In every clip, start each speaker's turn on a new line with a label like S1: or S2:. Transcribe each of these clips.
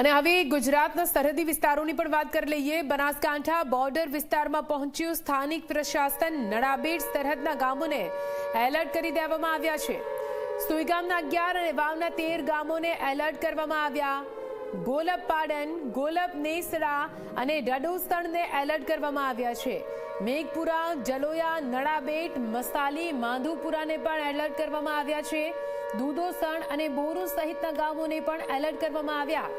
S1: અને હવે ગુજરાતના સરહદી વિસ્તારોની પણ વાત કરી લઈએ. બનાસકાંઠા બોર્ડર વિસ્તારમાં પહોંચ્યું સ્થાનિક પ્રશાસન. નડાબેટ સરહદના ગામોને એલર્ટ કરી દેવામાં આવ્યા છે. સુઈગામના અગિયાર અને વાવના તેર ગામોને એલર્ટ કરવામાં આવ્યા. ગોલપ પાડન ગોલપ નેસડા અને ડડોસણને એલર્ટ કરવામાં આવ્યા છે. મેઘપુરા, જલોયા, નડાબેટ, મસાલી, માંધુપુરાને પણ એલર્ટ કરવામાં આવ્યા છે. દૂધોસણ અને બોરુ સહિતના ગામોને પણ એલર્ટ કરવામાં આવ્યા.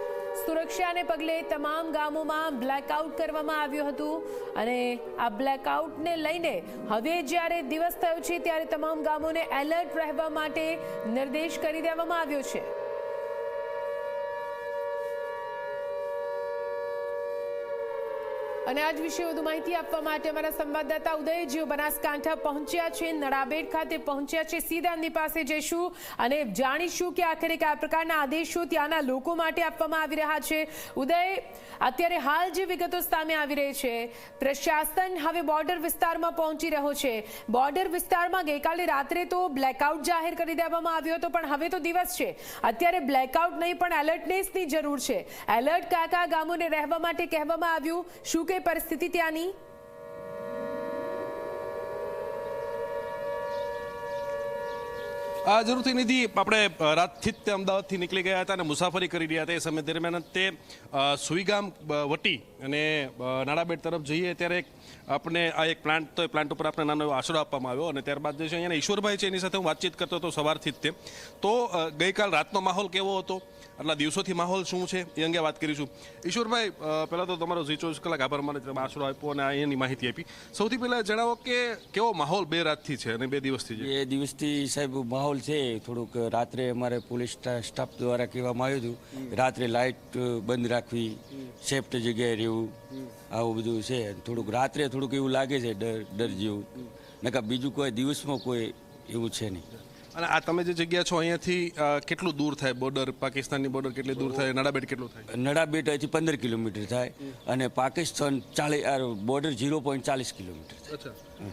S1: સુરક્ષાને પગલે તમામ ગામોમાં બ્લેકઆઉટ કરવામાં આવ્યું હતું અને આ બ્લેકઆઉટને લઈને હવે જ્યારે દિવસ થયો છે, ત્યારે તમામ ગામોને એલર્ટ રહેવા માટે નિર્દેશ કરી દેવામાં આવ્યો છે. અને આજ વિશે વધુ માહિતી આપવા માટે અમારા સંવાદદાતા ઉદય જેઓ બનાસકાંઠા પહોંચ્યા છે નડાબેડ ખાતે પહોંચ્યા છે. સીધા પાસે જઈશું અને જાણીશું કે આખરે કયા પ્રકારના આદેશો ત્યાંના લોકો માટે આપવામાં આવી રહ્યા છે. ઉદય, અત્યારે હાલ જે વિગતો સામે આવી રહી છે, પ્રશાસન હવે બોર્ડર વિસ્તારમાં પહોંચી રહ્યો છે. બોર્ડર વિસ્તારમાં ગઈકાલે રાત્રે તો બ્લેકઆઉટ જાહેર કરી દેવામાં આવ્યો હતો, પણ હવે તો દિવસ છે. અત્યારે બ્લેકઆઉટ નહીં, પણ એલર્ટનેસની જરૂર છે. એલર્ટ કયા ગામોને રહેવા માટે કહેવામાં આવ્યું? શું કઈ પરિસ્થિતિ ત્યાંની?
S2: આ જરૂરથી નિધિ, આપણે રાતથી જ તે અમદાવાદથી નીકળી ગયા હતા અને મુસાફરી કરી રહ્યા હતા. એ સમય દરમિયાન તે સુઈગામ વટી અને નાડાબેટ તરફ જઈએ ત્યારે એક આપણે આ એક પ્લાન્ટ, તો એ પ્લાન્ટ ઉપર આપણે નાનો એવો આશરો આપવામાં આવ્યો અને ત્યારબાદ જે છે અહીંયા ઈશ્વરભાઈ છે એની સાથે હું વાતચીત કરતો હતો સવારથી જ તે. તો ગઈકાલ રાતનો માહોલ કેવો હતો? આટલા દિવસોથી માહોલ શું છે? એ અંગે વાત કરીશું. ઈશ્વરભાઈ પહેલાં તો તમારો જી ચોવીસ કલાક આભાર મને તમે આશરો આપ્યો અને અહીંયાની માહિતી આપી. સૌથી પહેલાં જણાવો કે કેવો માહોલ બે રાતથી છે અને બે દિવસથી છે?
S3: એ દિવસથી સાહેબ માહોલ છે. થોડુંક રાત્રે અમારે પોલીસ સ્ટા- સ્ટાફ દ્વારા કહેવામાં આવ્યું હતું રાત્રે લાઇટ બંધ રાખવી, સેફ્ટ જગ્યાએ રહેવું આવું બધું છે. થોડુંક રાત્રે થોડુંક એવું લાગે છે ડર ડર જેવું. નકા બીજું કોઈ દિવસમાં કોઈ એવું છે નહીં.
S2: અને આ તમે જે જગ્યા છો અહીંયાથી કેટલું દૂર થાય? બોર્ડર પાકિસ્તાનની બોર્ડર કેટલી દૂર થાય? નડાબેટ કેટલું થાય?
S3: નડાબેટ અહીંથી પંદર કિલોમીટર થાય અને પાકિસ્તાન ચાલીસ બોર્ડર ઝીરો પોઈન્ટ ચાલીસ કિલોમીટર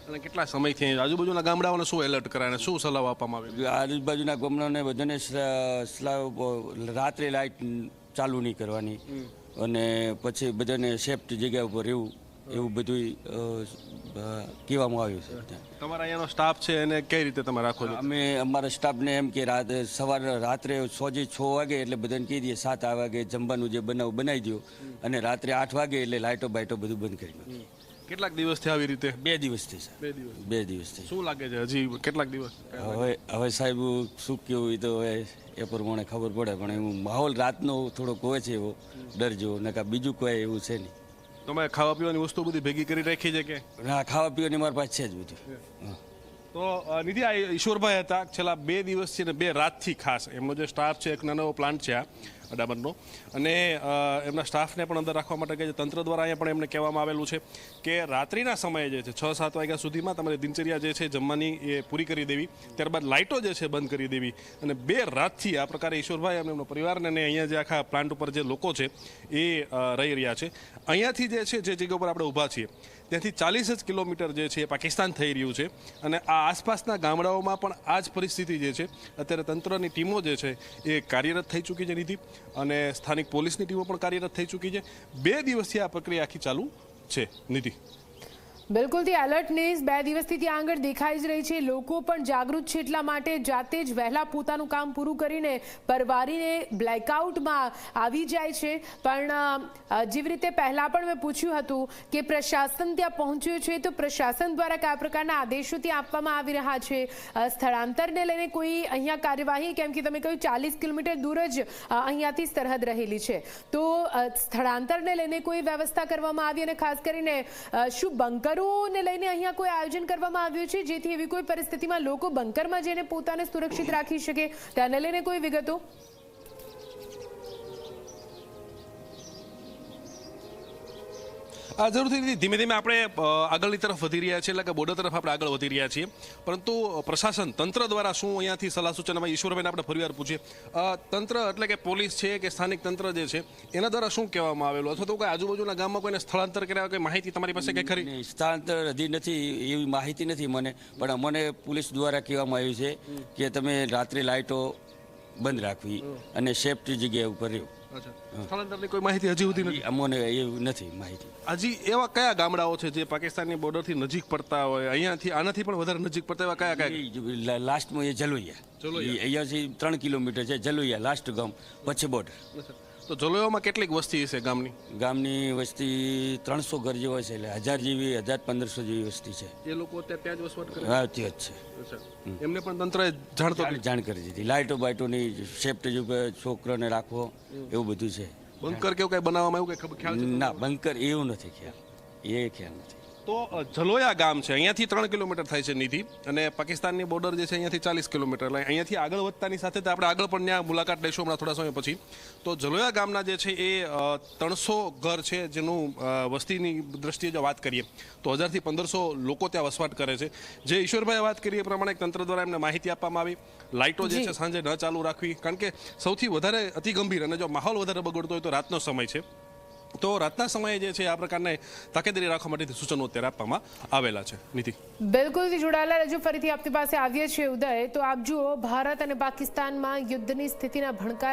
S2: અને કેટલા સમયથી આજુબાજુના ગામડાઓને શું એલર્ટ કરાય શું સલાહ આપવામાં આવી?
S3: આજુબાજુના ગામડાઓને બધાને રાત્રે લાઇટ ચાલુ નહીં કરવાની. અને પછી બધાને સેફ્ટ જગ્યા ઉપર રહેવું એવું બધું કહેવામાં આવ્યું છે
S2: તમારા અહીંયાનો સ્ટાફ છે એને કઈ રીતે તમે રાખો છો?
S3: અમે અમારા સ્ટાફને એમ કે રાત સવારે રાત્રે સોજે છ વાગે એટલે બધાને કહી દઈએ સાત આ વાગે જમવાનું જે બનાવ બનાવી દો અને રાત્રે આઠ વાગે એટલે લાઇટો બાઇટો બધું બંધ કરી દો
S2: કેટલાક દિવસથી આવી રીતે?
S3: બે દિવસથી
S2: બે દિવસ.
S3: બે દિવસથી
S2: શું લાગે છે? હજી કેટલાક દિવસ?
S3: હવે હવે સાહેબ શું કેવું એ તો હવે એ પ્રમાણે ખબર પડે પણ એવું માહોલ રાતનો થોડોક હોય છે એવો ડર જેવો. નકા બીજું કોઈ એવું છે નહીં.
S2: તમે ખાવા પીવાની વસ્તુ બધી ભેગી કરી રાખી છે કે?
S3: ના ખાવા પીવાની મારી પાસે છે જ બધું.
S2: તો નિધિ આ ઈશ્વરભાઈ હતા. છેલ્લા બે દિવસથી ને બે રાતથી ખાસ. એમનો જે સ્ટાફ છે એક નાનો પ્લાન્ટ છે આ. અડાબરનો અને એમના સ્ટાફને પણ અંદર રાખવા માટે કહે છે. તંત્ર દ્વારા અહીંયા પણ એમને કહેવામાં આવેલું છે કે રાત્રિના સમયે જે છે, છ, સાત વાગ્યા સુધીમાં તમારી દિનચર્યા જે છે, જમવાની એ પૂરી કરી દેવી. ત્યારબાદ લાઇટો જે છે, બંધ કરી દેવી. અને બે રાતથી આ પ્રકારે ઈશ્વરભાઈ અને એમનો પરિવારને અને અહીંયા જે આખા પ્લાન્ટ ઉપર જે લોકો છે, એ રહી રહ્યા છે. અહીંયાથી જે છે, જે જગ્યા ઉપર આપણે ઊભા છીએ, ત્યાંથી ચાલીસ જ કિલોમીટર જે છે એ પાકિસ્તાન થઈ રહ્યું છે. અને આ આસપાસના ગામડાઓમાં પણ આ જ પરિસ્થિતિ જે છે, અત્યારે તંત્રની ટીમો જે છે એ કાર્યરત થઈ ચૂકી છે નિધિ. અને સ્થાનિક પોલીસની ટીમો પણ કાર્યરત થઈ ચૂકી છે. બે દિવસથી આ પ્રક્રિયા આખી ચાલુ છે. નિધિ
S1: બિલકુલથી એલર્ટનેસ બે દિવસથી ત્યાં આગળ દેખાઈ જ રહી છે. લોકો પણ જાગૃત છે એટલા માટે જાતે જ વહેલા પોતાનું કામ પૂરું કરીને પરવારીને બ્લેકઆઉટમાં આવી જાય છે. પણ જેવી રીતે પહેલાં પણ મેં પૂછ્યું હતું કે પ્રશાસન ત્યાં પહોંચ્યું છે, તો પ્રશાસન દ્વારા કયા પ્રકારના આદેશો ત્યાં આપવામાં આવી રહ્યા છે? સ્થળાંતરને લઈને કોઈ અહીંયા કાર્યવાહી, કેમ કે તમે કહ્યું ચાલીસ કિલોમીટર દૂર જ અહીંયાથી સરહદ રહેલી છે. તો સ્થળાંતરને લઈને કોઈ વ્યવસ્થા કરવામાં આવી અને ખાસ કરીને શું શું બંકરોને લઈને અહીંયા કોઈ આયોજન કરવામાં આવ્યું છે, જેથી એવી કોઈ પરિસ્થિતિમાં લોકો બંકરમાં જઈને પોતાને સુરક્ષિત રાખી શકે? તેને લઈને કોઈ વિગતો?
S2: આ જરૂરથી નથી. ધીમે ધીમે આપણે આગળની તરફ વધી રહ્યા છીએ એટલે કે બોર્ડર તરફ આપણે આગળ વધી રહ્યા છીએ. પરંતુ પ્રશાસન તંત્ર દ્વારા શું અહીંયાથી સલાહ સૂચનામાં ઈશ્વરભાઈને આપણે ફરીવાર પૂછીએ. અ, તંત્ર એટલે કે પોલીસ છે કે સ્થાનિક તંત્ર જે છે એના દ્વારા શું કહેવામાં આવેલું? અથવા તો કોઈ આજુબાજુના ગામમાં કોઈને સ્થળાંતર કર્યા કોઈ માહિતી તમારી પાસે કંઈ ખરી?
S3: સ્થળાંતર હજી નથી એવી માહિતી નથી મને. પણ મને પોલીસ દ્વારા કહેવામાં આવ્યું છે કે તમે રાત્રે લાઇટો બંધ રાખવી અને સેફટી જગ્યા ઉપર રહેવું
S2: સ્થળાંતરની કોઈ માહિતી હજી સુધી નથી?
S3: ઈ એવું નથી માહિતી.
S2: હજી એવા કયા ગામડાઓ છે જે પાકિસ્તાનની બોર્ડરથી નજીક પડતા હોય? અહીંયાથી આનાથી પણ વધારે નજીક પડતા એવા કયા કયા?
S3: લાસ્ટમાં એ જલોયા
S2: જલોયા.
S3: અહીંયાથી ત્રણ કિલોમીટર છે જલોયા લાસ્ટ ગામ પછી બોર્ડર.
S2: તો જલોયામાં કેટલીક વસ્તી છે ગામની?
S3: ગામની વસ્તી ત્રણસો ઘર જેવા છે એટલે હજાર જેવી હજાર પંદરસો જેવી વસ્તી છે.
S2: એ લોકો ત્યાં જ વસવાટ કરે
S3: હા ત્યાં જ છે.
S2: એમને પણ તંત્રએ જાણ તો
S3: જાણ- કરી? દીધી. લાઇટો બાઇટોની સેફ્ટી ઉપર છોકરાને રાખવો એવું બધું છે.
S2: બંકર કેવું કઈ બનાવવામાં આવ્યું? કઈ ખબર ખ્યાલ
S3: ના બંકર એવું નથી ખ્યાલ. એ ખ્યાલ નથી.
S2: તો જલોયા ગામ છે. અહીંયાથી ત્રણ કિલોમીટર થાય છે નિધિ અને પાકિસ્તાનની બોર્ડર જે છે અહીંયાથી ચાલીસ કિલોમીટર. એટલે અહીંયાથી આગળ વધતાની સાથે આપણે આગળ પણ ત્યાં મુલાકાત લઈશું હમણાં થોડા સમય પછી. તો જલોયા ગામના જે છે એ ત્રણસો ઘર છે જેનું વસ્તીની દ્રષ્ટિએ જો વાત કરીએ તો હજારથી પંદરસો લોકો ત્યાં વસવાટ કરે છે. જે ઈશ્વરભાઈએ વાત કરી એ પ્રમાણે તંત્ર દ્વારા એમને માહિતી આપવામાં આવી. લાઇટો જે. છે સાંજે ન ચાલુ રાખવી. કારણ કે સૌથી વધારે અતિ ગંભીર અને જો માહોલ વધારે બગડતો હોય તો રાતનો સમય છે. તો રાતના સમયે જે છે આ પ્રકારને તકેદારી રાખવા માટે સૂચનો અત્યારે આપવામાં આવેલા છે. નીતિ.
S1: બિલકુલ જોડાયેલા રજૂ ફરીથી આપની પાસે આવીએ છીએ, ઉદય. તો આપ જુઓ, ભારત અને પાકિસ્તાનમાં યુદ્ધની સ્થિતિના ભણકારા